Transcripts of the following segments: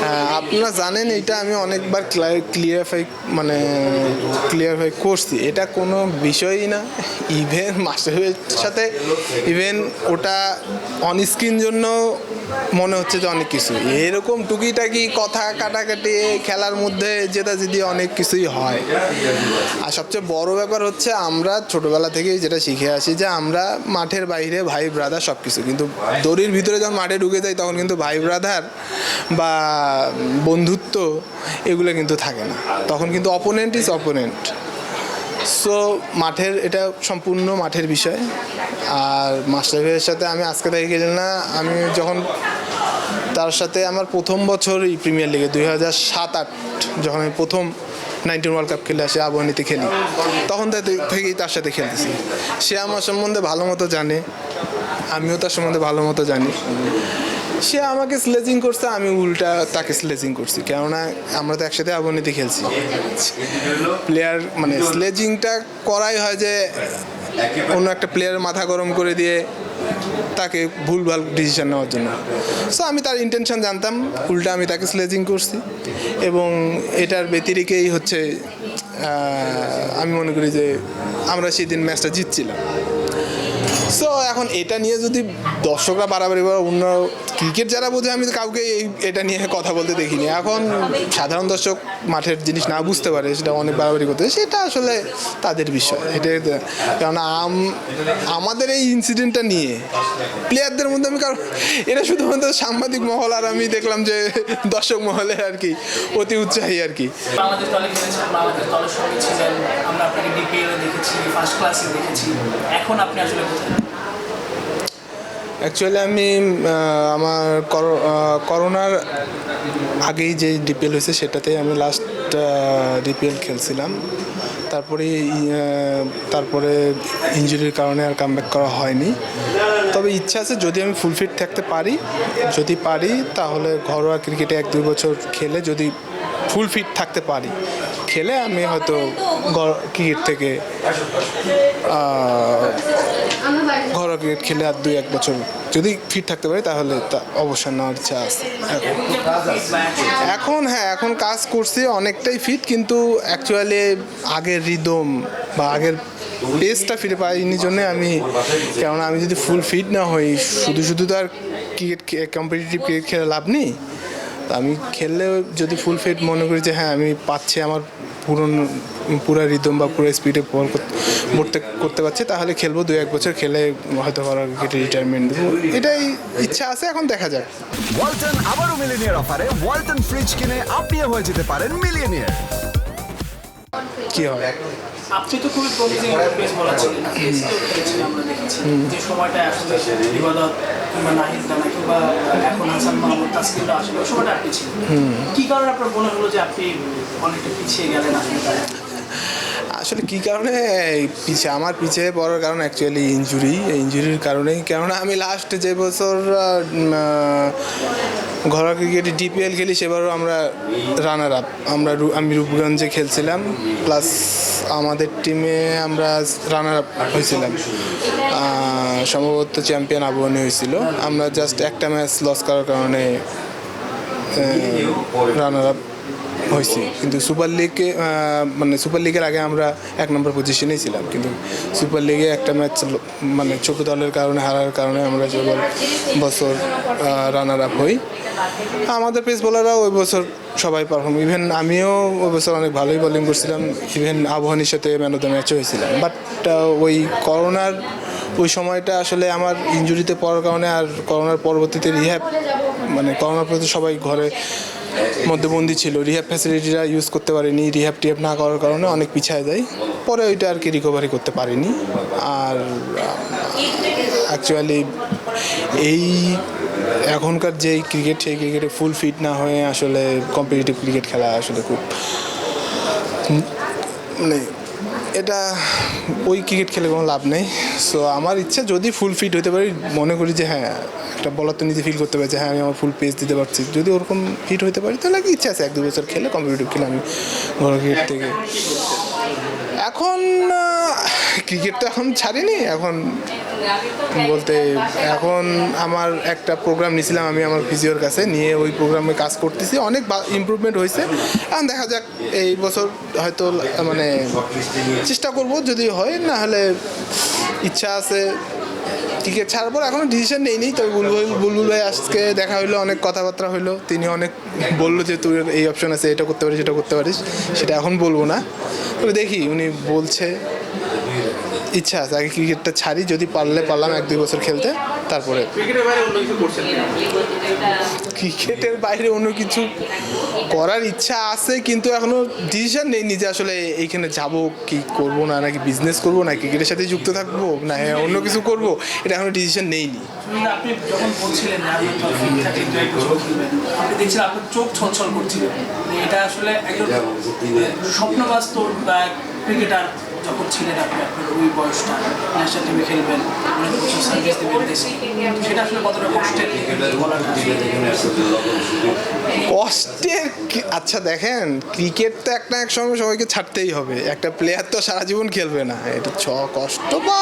হ্যাঁ, আপনারা জানেন এটা আমি অনেকবার ক্লিয়ারিফাই মানে ক্লিয়ারিফাই করছি। এটা কোনো বিষয়ই না। ইভেন মাস্টার সাথে ইভেন ওটা অন স্ক্রিন জন্য মনে হচ্ছে যে অনেক কিছু। এরকম টুকিটাকি কথা কাটাকাটি খেলার মধ্যে যেটা যদি অনেক কিছুই হয়। আর সবচেয়ে বড় ব্যাপার হচ্ছে আমরা ছোটবেলা থেকেই যেটা শিখে আসি যে আমরা মাঠের বাইরে ভাই ব্রাদার সব কিছু কিন্তু দড়ির ভিতরে যখন মাঠে ঢুকে যাই তখন কিন্তু ভাই ব্রাদার বা বন্ধুত্ব এগুলো কিন্তু থাকে না। তখন কিন্তু অপোনেন্ট ইজ অপোনেন্ট সো মাঠের, এটা সম্পূর্ণ মাঠের বিষয়। আর মাস্টার ভাইয়ের সাথে আমি আজকে থেকে গেলাম না, আমি যখন তার সাথে আমার প্রথম বছর এই প্রিমিয়ার লিগে দুই হাজার সাত আট, যখন আমি প্রথম নাইনটিন ওয়ার্ল্ড কাপ খেলে আসে আবহানিতে খেলি, তখন থেকে- থেকেই তার সাথে খেলতেছি। সে আমার সম্বন্ধে ভালো মতো জানে, আমিও তার সম্বন্ধে ভালো মতো জানি। সে আমাকে স্লেজিং করছে, আমি উল্টা তাকে স্লেজিং করছি। কেননা আমরা তো একসাথে আবহানিতে খেলছি। প্লেয়ার মানে স্লেজিংটা করাই হয় যে অন্য একটা প্লেয়ারের মাথা গরম করে দিয়ে তাকে ভুলভাল ডিসিশন নেওয়ার জন্য। সো আমি তার ইন্টেনশন জানতাম, উল্টা আমি তাকে স্লেজিং করছি। এবং এটার ব্যতিরিকেই হচ্ছে আমি মনে করি যে আমরা সেদিন ম্যাচটা জিতছিলাম। সো এখন এটা নিয়ে যদি দর্শকরা বাড়াবাড়ি বা অন্য ক্রিকেট যারা বোঝে, আমি কাউকে এই, এটা নিয়ে কথা বলতে দেখিনি। এখন সাধারণ দর্শক মাঠের জিনিস না বুঝতে পারে, সেটা অনেক বাড়াবাড়ি করতে সেটা আসলে তাদের বিষয়। এটা কারণ আম- আমাদের এই ইনসিডেন্টটা নিয়ে প্লেয়ারদের মধ্যে আমি কারণ এটা শুধুমাত্র সাংবাদিক মহল, আর আমি দেখলাম যে দর্শক মহলে আর কি, অতি উৎসাহী আর কি। আমরা আপনাকে দেখেছি ফার্স্ট ক্লাসে দেখেছি। এখন আপনি আসলে কোথায়? অ্যাকচুয়ালি আমি আমার করো- করোনার আগেই যে ডিপিএল হয়েছে, সেটাতেই আমি লাস্ট ডিপিএল খেলছিলাম। তারপরে তারপরে ইঞ্জুরির কারণে আর কামব্যাক করা হয়নি। তবে ইচ্ছা আছে, যদি আমি ফুল ফিট থাকতে পারি, যদি পারি, তাহলে ঘরোয়া ক্রিকেটে এক দুই বছর খেলে যদি ফুল ফিট থাকতে পারি, খেলে আমি হয়তো ক্রিকেট থেকে ঘরোয়া ক্রিকেট খেলে আর দুই, এক বছর যদি ফিট থাকতে পারি, তাহলে তা অবসর নেওয়ার ইচ্ছা আছে এখন। হ্যাঁ এখন কাজ করছি, অনেকটাই ফিট কিন্তু অ্যাকচুয়ালি আগের রিদম বা আগের পেসটা ফিরে পাইনি জন্য আমি, কেননা আমি যদি ফুল ফিট না হই, শুধু শুধু তো আর ক্রিকেট কম্পিটিটিভ ক্রিকেট খেলে লাভ নেই আমি খেললেও যদি ফুল ফিট মনে করি যে হ্যাঁ আমি পাচ্ছি আমার পুরন পুরো রিদম বা পুরো স্পিডে বল করতে করতে পারছে তাহলে খেলব দু এক বছর খেলে হয়তো ক্রিকেটে রিটায়ারমেন্ট দেবো এটাই ইচ্ছা আছে এখন দেখা যাক। ওয়ালটন আবারও মিলিনিয়ার অফারে ওয়ালটন ফ্রিজ কিনে আপনিও হয়ে যেতে পারেন মিলিয়নিয়ার কী হয় আপনি তো খুবই খেলেছেন আমরা দেখেছি যে সময়টা আসলে কিংবা নাহিদ কিংবা এখন হাসান মাহমুদ আসলে ওই সময়টা আপনি ছিলেন। কি কারণে আপনার মনে হলো যে আপনি অনেকটা পিছিয়ে গেলেন আসলে? আসলে কী কারণে? পিছিয়ে আমার পিছিয়ে পড়ার কারণ অ্যাকচুয়ালি ইঞ্জুরি ইঞ্জুরির কারণেই। কেননা আমি লাস্ট যে বছর ঘরোয়া ক্রিকেটে ডিপিএল খেলি, সেবারও আমরা রানার আপ আমরা আমি রূপগঞ্জে খেলছিলাম প্লাস আমাদের টিমে আমরা রানার আপ হয়েছিলাম সম্ভবত চ্যাম্পিয়ন আবহাওয়া হয়েছিল। আমরা জাস্ট একটা ম্যাচ লস করার কারণে রানার আপ হয়েছি। কিন্তু সুপার লিগে মানে সুপার লিগের আগে আমরা এক নম্বর পজিশনেই ছিলাম। কিন্তু সুপার লিগে একটা ম্যাচ মানে ছোট দলের কারণে, হারার কারণে আমরা কেবল বছর রানার আপ হই, আমাদের পেস বোলাররাও ওই বছর সবাই পারফর্ম ইভেন আমিও ওই বছর অনেক ভালোই বোলিং করছিলাম ইভেন আবহানির সাথে ম্যান অফ দ্য ম্যাচও হয়েছিলাম। বাট ওই করোনার ওই সময়টা আসলে আমার ইঞ্জুরিতে পড়ার কারণে আর করোনার পরবর্তীতে রিহ্যাব মানে করোনার প্রতি সবাই ঘরে মধ্যবন্দি ছিল। রিহ্যাব ফ্যাসিলিটিটা ইউজ করতে পারিনি রিহ্যাব টিহ্যাব না করার কারণে অনেক পিছায় যায়। পরে ওইটা আর কি রিকভারি করতে পারিনি। আর অ্যাকচুয়ালি এই এখনকার যেই ক্রিকেট সেই ক্রিকেটে ফুল ফিট না হয়ে আসলে কম্পিটিটিভ ক্রিকেট খেলা আসলে খুব মানে এটা, ওই ক্রিকেট খেলে কোনো লাভ নেই। সো আমার ইচ্ছা যদি ফুল ফিট হতে পারি, মনে করি যে হ্যাঁ একটা বলার তো নিজে ফিল করতে পারছি হ্যাঁ আমি আমার ফুল পেজ দিতে পারছি। যদি ওরকম ফিট হতে পারি, তাহলে ইচ্ছা আছে এক দু বছর খেলে কম্পিটিটিভ খেলে আমি ঘর ক্রিকেট থেকে। এখন ক্রিকেট তো এখন ছাড়িনি, এখন বলতে এখন আমার একটা প্রোগ্রাম নিয়েছিলাম আমি আমার ফিজিওর কাছে, নিয়ে ওই প্রোগ্রামে কাজ করতেছি, অনেক ইম্প্রুভমেন্ট হয়েছে। এখন দেখা যাক, এই বছর হয়তো মানে চেষ্টা করব যদি হয়, না হলে ইচ্ছা আছে ছাড়ার পর এখনও ডিসিশন নেইনি। তবে বুলবুল বুলবুল ভাই আজকে দেখা হইল, অনেক কথাবার্তা হইল। তিনি অনেক বলল যে, তুই এই অপশন আছে, এটা করতে পারিস এটা করতে পারিস। সেটা এখন বলব না। তবে দেখি, উনি বলছে। ইচ্ছা আছে আগে ক্রিকেটটা ছাড়ি যদি পারলে পারলাম এক দুই বছর খেলতে তারপরে। ক্রিকেটের বাইরে অন্য কিছু করার ইচ্ছা আছে কিন্তু এখনও ডিসিশন নেই নিজে আসলে এইখানে যাব কি করব না নাকি বিজনেস করব না ক্রিকেটের সাথে যুক্ত থাকব না হ্যাঁ অন্য কিছু করব এটা এখনও ডিসিশন নেইনি। আপনি যখন বলছিলেন আপনি চোখ ছলছল এটা আসলে একজন স্বপ্নবাস্তব বা ক্রিকেটার যখন ছিলেন আপনি, আপনার ওই বয়সটা ন্যাশনাল টিমে খেলবেন অনেক সার্ভিস দেবেন দেশে। সেটা আসলে কতটা কষ্টের? কষ্টের আচ্ছা দেখেন ক্রিকেট তো একটা এক সময় সবাইকে ছাড়তেই হবে। একটা প্লেয়ার তো সারা জীবন খেলবে না। এটা ছ কষ্ট বা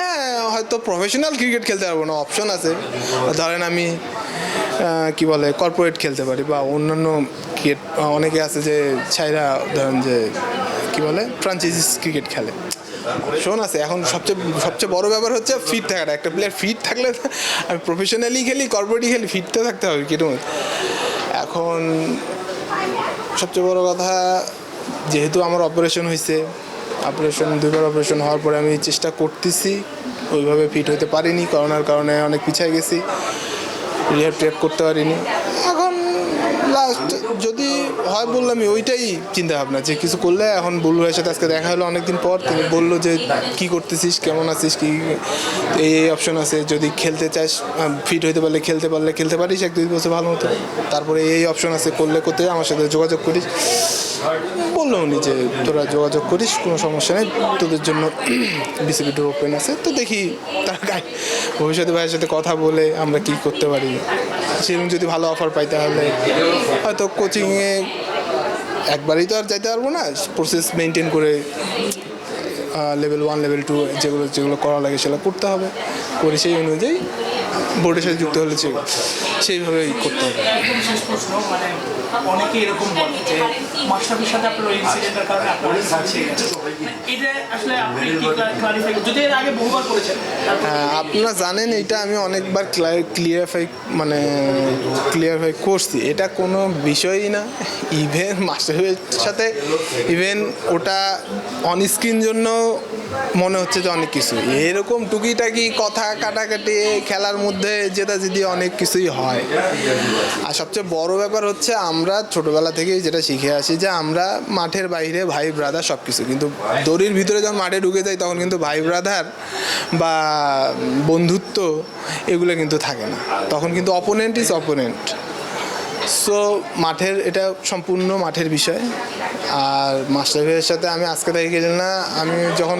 হ্যাঁ হয়তো প্রফেশনাল ক্রিকেট খেলতে পারব না অপশন আছে। ধরেন আমি কি বলে কর্পোরেট খেলতে পারি বা অন্যান্য ক্রিকেট অনেকে আছে যে ছাইরা ধরেন যে কি বলে? ফ্রাঞ্চাইজিস ক্রিকেট খেলে। শোন আছে, এখন সবচেয়ে সবচেয়ে বড় ব্যাপার হচ্ছে ফিট থাকাটা। একটা প্লেয়ার ফিট থাকলে আমি প্রফেশনালি খেলি কর্পোরেটই খেলি ফিট তো থাকতে হবে কীরকম এখন সবচেয়ে বড় কথা, যেহেতু আমার অপারেশন হয়েছে অপারেশন দুইবার অপারেশন হওয়ার পরে আমি চেষ্টা করতেছি, ওইভাবে ফিট হতে পারিনি করোনার কারণে অনেক পিছিয়ে গেছি রিহ্যাব টিহ্যাব করতে পারিনি। এখন লাস্ট যদি হয় বললাম, আমি ওইটাই চিন্তা ভাবনা, যে কিছু করলে এখন বুলু ভাইয়ের সাথে আজকে দেখা হলো অনেকদিন পর, তিনি বলল যে, কি করতেছিস? কেমন আছিস? কি এই এই অপশন আছে, যদি খেলতে চাস ফিট হইতে পারলে খেলতে পারলে খেলতে পারিস, এক, দুই বছর ভালো মতো। তারপরে এই অপশন আছে, করলে করতে, আমার সাথে যোগাযোগ করিস। বলল উনি যে, তোরা যোগাযোগ করিস, কোনো সমস্যা নেই, তোদের জন্য বিসিবি ডোর ওপেন আছে, তো দেখি তার ভবিষ্যতে ভাইয়ের সাথে কথা বলে আমরা কি করতে পারি। সেরকম যদি ভালো অফার পাই তাহলে হয়তো কোচিংয়ে একবারেই তো আর যাইতে পারব না। প্রসেস মেনটেন করে লেভেল ওয়ান লেভেল টু যেগুলো যেগুলো করা লাগে সেগুলো করতে হবে। করে সেই অনুযায়ী বোর্ডের সাথে যুক্ত হলে সেইভাবেই করতে হবে। একদম শেষ প্রশ্ন অনেকে এরকম বলে যে মাস্টারের সাথে আপনার ইনসিডেন্টের কারণে আপনার পিছিয়ে গেছে এটা আসলে আপনি কি ক্লারিফাই যদি এর আগে বহুবার করেছেন হ্যাঁ, আপনারা জানেন এটা আমি অনেকবার ক্লিয়ারিফাই মানে ক্লিয়ারিফাই করছি। এটা কোনো বিষয়ই না। ইভেন মাস্টারের সাথে ইভেন ওটা অন স্ক্রিন জন্য মনে হচ্ছে যে অনেক কিছু। এরকম টুকিটাকি কথা কাটাকাটি খেলার মধ্যে যেটা যদি অনেক কিছুই হয়। আর সবচেয়ে বড় ব্যাপার হচ্ছে আমরা ছোটবেলা থেকেই যেটা শিখে আসি যে আমরা মাঠের বাইরে ভাই ব্রাদার সব কিছু কিন্তু দড়ির ভিতরে যখন মাঠে ঢুকে যাই তখন কিন্তু ভাই ব্রাদার বা বন্ধুত্ব এগুলো কিন্তু থাকে না। তখন কিন্তু অপোনেন্ট ইজ অপোনেন্ট সো মাঠের এটা সম্পূর্ণ মাঠের বিষয়। আর মাস্টার ভাইয়ের সাথে আমি আজকে থেকে গেলি না, আমি যখন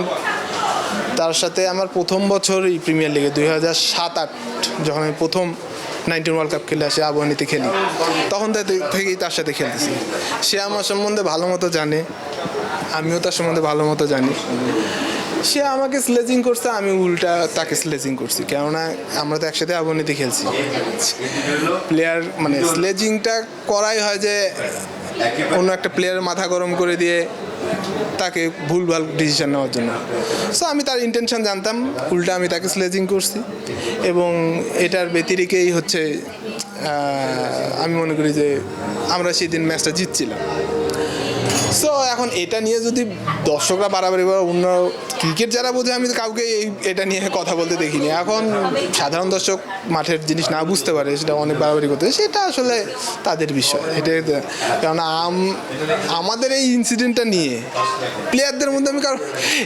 তার সাথে আমার প্রথম বছর এই প্রিমিয়ার লিগে দুই হাজার সাত, আট, যখন আমি প্রথম নাইনটিন ওয়ার্ল্ড কাপ খেলে আসি আবহানিতে খেলি, তখন থেকেই তার সাথে খেলতেছি। সে আমার সম্বন্ধে ভালো মতো জানে, আমিও তার সম্বন্ধে ভালো মতো জানি। সে আমাকে স্লেজিং করছে, আমি উল্টা তাকে স্লেজিং করছি, কেননা আমরা তো একসাথে আবহানিতে খেলছি। প্লেয়ার মানে স্লেজিংটা করাই হয় যে অন্য একটা প্লেয়ার মাথা গরম করে দিয়ে তাকে ভুলভাল ডিসিশন নেওয়ার জন্য। সো আমি তার ইন্টেনশন জানতাম, উল্টা আমি তাকে স্লেজিং করছি। এবং এটার ব্যতিরিকেই হচ্ছে আমি মনে করি যে আমরা সেদিন ম্যাচটা জিতছিলাম। সো এখন এটা নিয়ে যদি দর্শকরা বাড়াবাড়ি বা অন্য ক্রিকেট যারা বোঝে, আমি কাউকে এই, এটা নিয়ে কথা বলতে দেখিনি। এখন সাধারণ দর্শক মাঠের জিনিস না বুঝতে পারে, সেটা অনেক বাড়াবাড়ি করতে সেটা আসলে তাদের বিষয়। এটা কেননা আম, আমাদের এই ইনসিডেন্টটা নিয়ে প্লেয়ারদের মধ্যে আমি কারণ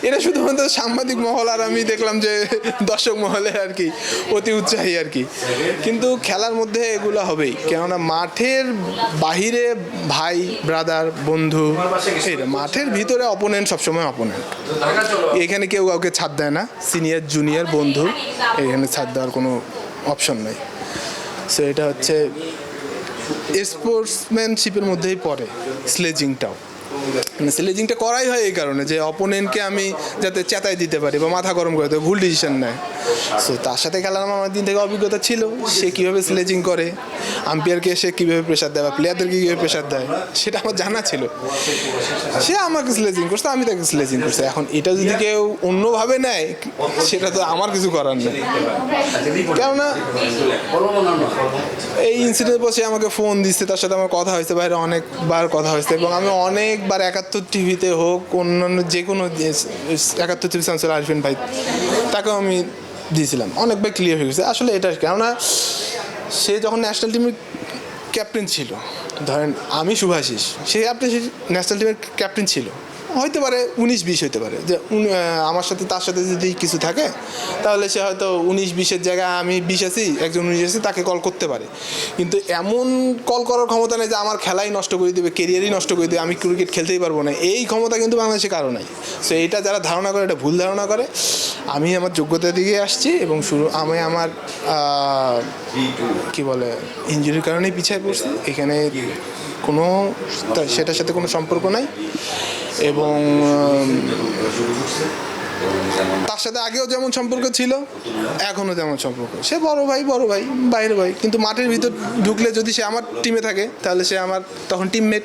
এটা শুধুমাত্র সাংবাদিক মহল আর আমি দেখলাম যে দর্শক মহলে আর কি, অতি উৎসাহী আর কি। কিন্তু খেলার মধ্যে এগুলো হবেই। কেননা মাঠের বাহিরে ভাই ব্রাদার বন্ধু মাঠের ভিতরে অপোনেন্ট সবসময় অপোনেন্ট এখানে কেউ কাউকে ছাড় দেয় না। সিনিয়র জুনিয়র বন্ধু, এখানে ছাড় দেওয়ার কোনো অপশন নেই। সো এটা হচ্ছে স্পোর্টসম্যানশিপের মধ্যেই পড়ে স্লেজিংটাও মানে স্লেজিংটা করাই হয় এই কারণে যে অপোনেন্টকে আমি যাতে চেতাই দিতে পারি বা মাথা গরম করে দেবো ভুল ডিসিশন নেয়। সো তার সাথে খেলার আমার দিন থেকে অভিজ্ঞতা ছিল। সে কীভাবে স্লেজিং করে আম্পায়ারকে সে কীভাবে প্রেশার দেয় বা প্লেয়ারদেরকে কীভাবে প্রেশার দেয়, সেটা আমার জানা ছিল। সে আমাকে স্লেজিং করছে, আমি তাকে স্লেজিং করছি। এখন এটা যদি কেউ অন্যভাবে নেয়, সেটা তো আমার কিছু করার নেই। কেননা, এই ইনসিডেন্ট পর সে আমাকে ফোন দিচ্ছে, তার সাথে আমার কথা হয়েছে, বাইরে অনেকবার কথা হয়েছে এবং আমি অনেকবার একাত্তর টিভিতে হোক, অন্যান্য যে কোনো একাত্তর টিভি চ্যানেল আরিফিন ভাই, তাকেও আমি দিয়েছিলাম। অনেকবার ক্লিয়ার হয়ে গেছে। আসলে এটা কেননা সে যখন ন্যাশনাল টিমের ক্যাপ্টেন ছিল, ধরেন আমি শুভাশিস সে আপনি ন্যাশনাল টিমের ক্যাপ্টেন ছিল। হইতে পারে, উনিশ বিশ হইতে পারে। যে আমার সাথে তার সাথে যদি কিছু থাকে, তাহলে সে হয়তো উনিশ বিশের জায়গায় আমি বিশ আছি, একজন উনিশ আছি, তাকে কল করতে পারে। কিন্তু এমন কল করার ক্ষমতা নেই যে আমার খেলাই নষ্ট করে দেবে কেরিয়ারই নষ্ট করে দেবে, আমি ক্রিকেট খেলতেই পারব না। এই ক্ষমতা কিন্তু বাংলাদেশে কারও নাই। সো এইটা যারা ধারণা করে, এটা ভুল ধারণা করে। আমি আমার যোগ্যতা দিকে আসছি এবং শুরু, আমি আমার কি বলে ইঞ্জুরির কারণেই পিছিয়ে পড়ছি। এখানে কোনো সেটার সাথে কোনো সম্পর্ক নাই। এবং তার সাথে আগেও যেমন সম্পর্ক ছিল এখনও যেমন সম্পর্ক। সে বড় ভাই বড় ভাই বাইরে ভাই। কিন্তু মাঠের ভিতর ঢুকলে যদি সে আমার টিমে থাকে তাহলে সে আমার তখন টিমমেট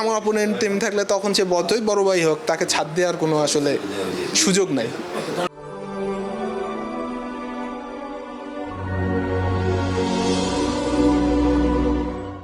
আমার অপোনেন্ট টিম থাকলে তখন সে বড়ই বড় ভাই হোক তাকে ছাড় দেওয়ার কোনো আসলে সুযোগ নাই।